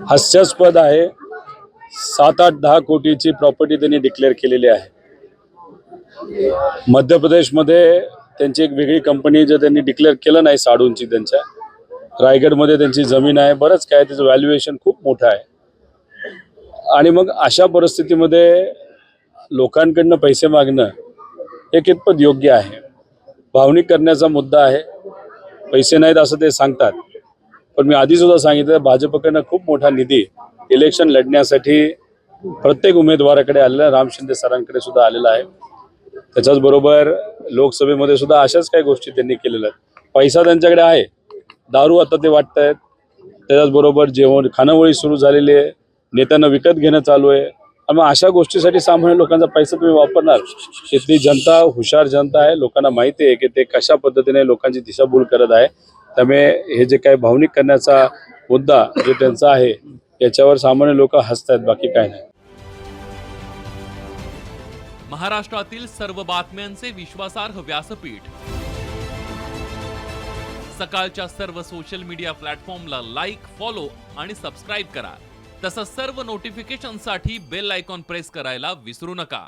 हास्यास्पद आहे. सात आठ दहा कोटीची प्रॉपर्टी त्यांनी डिक्लेअर केलेली आहे. मध्य प्रदेशमध्ये त्यांची एक वेगळी कंपनी जर त्यांनी डिक्लेअर केलं नाही साडूंची त्यांच्या. रायगडमध्ये त्यांची जमीन आहे. बरंच काय त्याचं व्हॅल्युएशन खूप मोठं आहे. आणि मग अशा परिस्थितीमध्ये लोकांकडनं पैसे मागणं हे कितपत योग्य आहे? भावनिक करण्याचा मुद्दा आहे. पैसे नाहीत असं ते सांगतात. पण मी आधी सुद्धा सांगितलं भाजपकडनं खूप मोठा निधी इलेक्शन लढण्यासाठी प्रत्येक उमेदवाराकडे आलेला राम शिंदे सरांकडे सुद्धा आलेला आहे. त्याच्याच बरोबर लोकसभेमध्ये सुद्धा अशाच काही गोष्टी त्यांनी केलेल्या आहेत. पैसा त्यांच्याकडे आहे. दारू आता ते वाटत आहेत त्याच्याचबरोबर जेवण खानावळी सुरू झालेली आहे. नेत्यांना विकत घेणं चालू आहे. आणि मग अशा गोष्टीसाठी सामान्य लोकांचा पैसा तुम्ही वापरणार. इथली जनता हुशार जनता आहे. लोकांना माहिती आहे की ते कशा पद्धतीने लोकांची दिशाभूल करत आहे. त्यामुळे हे जे काही भावनिक करण्याचा मुद्दा जो त्यांचा आहे याच्यावर सामान्य लोक हसतायत बाकी काय नाही. महाराष्ट्रातील सर्व बातम्यांचे विश्वासार्ह व्यासपीठ. सकाळच्या सर्व सोशल मीडिया प्लॅटफॉर्मला लाईक फॉलो आणि सबस्क्राईब करा. तसंच सर्व नोटिफिकेशनसाठी बेल आयकॉन प्रेस करायला विसरू नका.